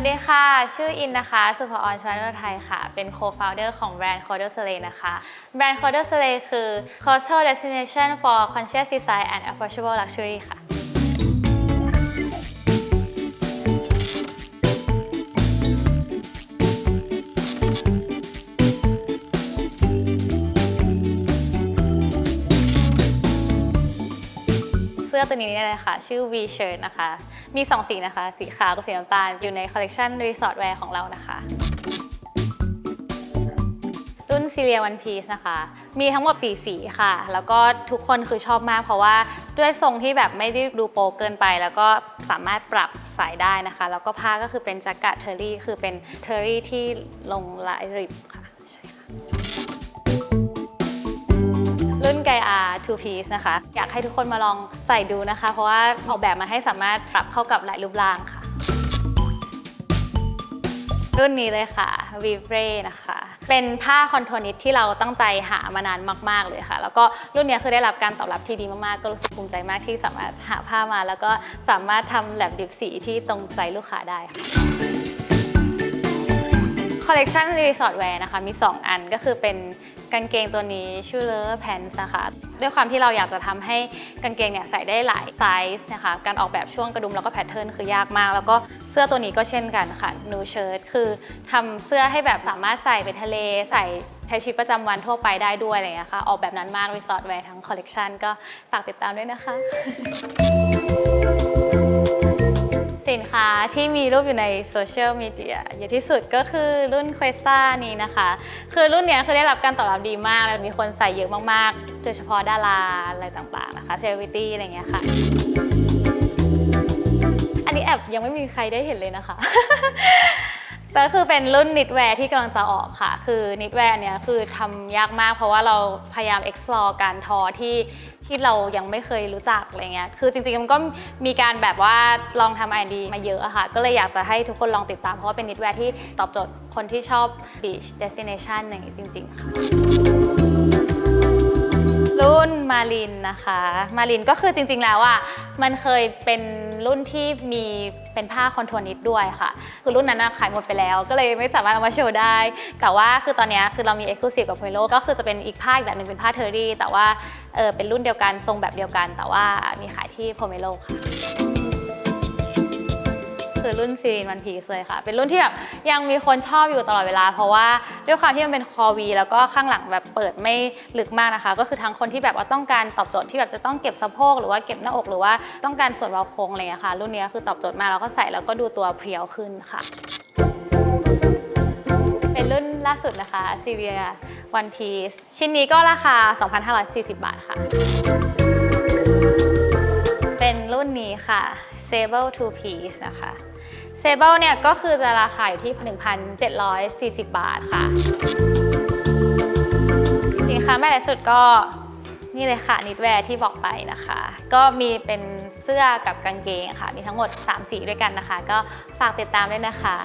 วัสดีค่ะ ชื่ออินนะคะ สุภออนชวานไทยค่ะ เป็น co-founder ของแบรนด์ c o d e r s l a y นะคะแบรนด์ c o d e r s l a y คือ coastal destination for conscious design and approachable luxury ค่ะ เสื้อตัวนี้เนี่ยเลยค่ะ ชื่อ V shirt นะคะ มี 2 สีนะคะ สีขาวกับสีน้ำตาล อยู่ในคอลเลกชัน Resort Wear ของเรานะคะ รุ่นซีเรียวันพีซนะคะ มีทั้งหมด 4 สีค่ะ แล้วก็ทุกคนคือชอบมากเพราะว่าด้วยทรงที่แบบไม่ได้ดูโปเกินไป แล้วก็สามารถปรับใส่ได้นะคะ แล้วก็ผ้าก็คือเป็นแจ็คเก็ตเทอรี่ คือเป็นเทอรี่ที่ลงลายริบค่ะ รุ่นไกอา2 piece นะคะ อยากให้ทุกคนมาลองใส่ดูนะคะ เพราะว่าออกแบบมาให้สามารถปรับเข้ากับหลายรูปร่างค่ะ รุ่นนี้เลยค่ะ v i v r e นะคะ เป็นผ้าคอนโทนิตที่เราตั้งใจหามานานมาก ๆ เลยค่ะ แล้วก็รุ่นนี้คือได้รับการตอบรับที่ดีมาก ๆ ก็รู้สึกภูมิใจมากที่สามารถหาผ้ามา แล้วก็สามารถทำแลบดิบสีที่ตรงใจลูกค้าได้ค่ะ คอลเลกชันรีสอร์ทแวร์นะคะมี 2 อันก็คือเป็นกางเกงตัวนี้ชื่อเลอร์แพนส์นะคะด้วยความที่เราอยากจะทำให้กางเกงเนี่ยใส่ได้หลายไซส์นะคะการออกแบบช่วงกระดุมแล้วก็แพทเทิร์นคือยากมาก แล้วก็เสื้อตัวนี้ก็เช่นกันค่ะนูเชิ้ตคือทำเสื้อให้แบบสามารถใส่ไปทะเลใส่ใช้ชีวิตประจำวันทั่วไปได้ด้วยอะไรอย่างเงี้ยค่ะออกแบบนั้นมากรีสอร์ทแวร์ทั้งคอลเลกชันก็ฝากติดตามด้วยนะคะ สินค้าที่มีรูปอยู่ในโซเชียลมีเดียเยอะที่สุดก็คือรุ่นควีซ่านี้นะคะ คือรุ่นเนี้ยคือได้รับการตอบรับดีมาก แล้วมีคนใส่เยอะมากๆ โดยเฉพาะดาราอะไรต่างๆนะคะเซเลบริตี้อะไรเงี้ยค่ะ อันนี้แอบยังไม่มีใครได้เห็นเลยนะคะ แต่คือเป็นรุ่นนิดแวร์ที่กำลังจะออกค่ะ คือนิดแวร์เนี่ยคือทำยากมาก เพราะว่าเราพยายาม explore การทอที่ที่เรายังไม่เคยรู้จักอะไรเงี้ย คือจริงๆมันก็มีการแบบว่าลองทำ R&D มาเยอะอะค่ะ ก็เลยอยากจะให้ทุกคนลองติดตาม เพราะว่าเป็นนิดแวร์ที่ตอบโจทย์คนที่ชอบ beach destination อย่างนี้จริงๆค่ะรุ่นมารินนะคะ มารินก็คือจริงๆแล้วอะมันเคยเป็นรุ่นที่มี เป็นผ้าคอนโทรนิดด้วยค่ะ คือรุ่นนั้นขายหมดไปแล้ว ก็เลยไม่สามารถเอามาโชว์ได้ แต่ว่าคือตอนนี้คือเรามีเอ็กซ์คลูซีฟกับโพเมโลก็คือจะเป็นอีกผ้าอีกแบบหนึ่งเป็นผ้าเทอรี่แต่ว่าเออเป็นรุ่นเดียวกันทรงแบบเดียวกัน แต่ว่ามีขายที่โพเมโลค่ะ รุ่นซีรีนวันพีซเลยค่ะ เป็นรุ่นที่แบบยังมีคนชอบอยู่ตลอดเวลา เพราะว่าด้วยความที่มันเป็นคอวีแล้วก็ข้างหลังแบบเปิดไม่ลึกมากนะคะ ก็คือทั้งคนที่แบบว่าต้องการตอบโจทย์ที่แบบจะต้องเก็บสะโพกหรือว่าเก็บหน้าอกหรือว่าต้องการส่วนเบาโครงอะไรอย่างเงี้ยค่ะ รุ่นนี้คือตอบโจทย์มากแล้วก็ใส่แล้วก็ดูตัวเพรียวขึ้นค่ะ เป็นรุ่นล่าสุดนะคะซีเรียวันพีซชิ้นนี้ก็ราคา 2,540 บาทค่ะ เป็นรุ่นนี้ค่ะ Sable Two Piece นะคะ เซเบิลเนี่ยก็คือจะราคาอยู่ที่ 1,740 บาทค่ะ สินค้าแม่และสุดก็นี่เลยค่ะนิดแวร์ที่บอกไปนะคะ ก็มีเป็นเสื้อกับกางเกงค่ะ มีทั้งหมด 3 สีด้วยกันนะคะ ก็ฝากติดตามด้วยนะคะ